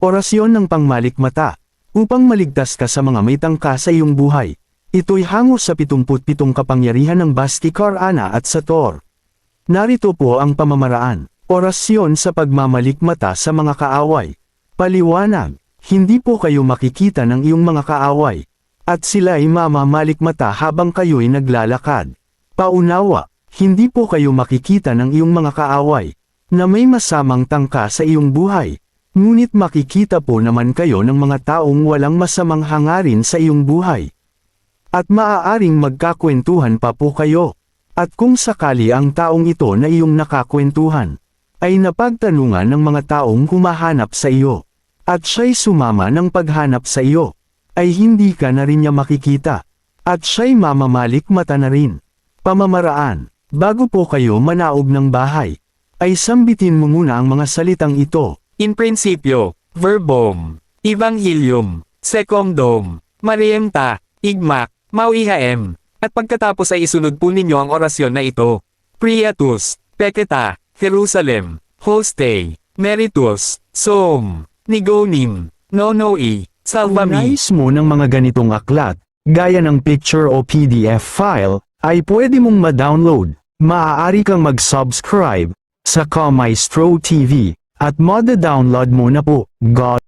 Orasyon ng pangmalikmata. Upang maligtas ka sa mga may tangka sa iyong buhay. Ito'y hango sa 77 kapangyarihan ng Bastikar Ana at Sator. Narito po ang pamamaraan. Orasyon sa pagmamalikmata sa mga kaaway. Paliwanag, hindi po kayo makikita ng iyong mga kaaway. At sila'y mamamalikmata habang kayo'y naglalakad. Paunawa, hindi po kayo makikita ng iyong mga kaaway, na may masamang tangka sa iyong buhay. Ngunit makikita po naman kayo ng mga taong walang masamang hangarin sa iyong buhay. At maaaring magkakwentuhan pa po kayo. At kung sakali ang taong ito na iyong nakakwentuhan, ay napagtanungan ng mga taong humahanap sa iyo, at siya'y sumama ng paghanap sa iyo, ay hindi ka na rin niya makikita, at siya'y mamamalik mata na rin. Pamamaraan, bago po kayo manaog ng bahay, ay sambitin mo muna ang mga salitang ito, In principio, verbum, evangelium, secondum, mariemta, igmak, mauihaem, at pagkatapos ay isunod po ninyo ang orasyon na ito. Priatus, peketa, Jerusalem, hoste, meritus, som, nigonim, nonoi, Kung salvami. nais mo ng mga ganitong aklat, gaya ng picture o PDF file, ay pwede mong ma-download. Maaari kang mag-subscribe sa Kamaistro TV, at mada-download mo na po. God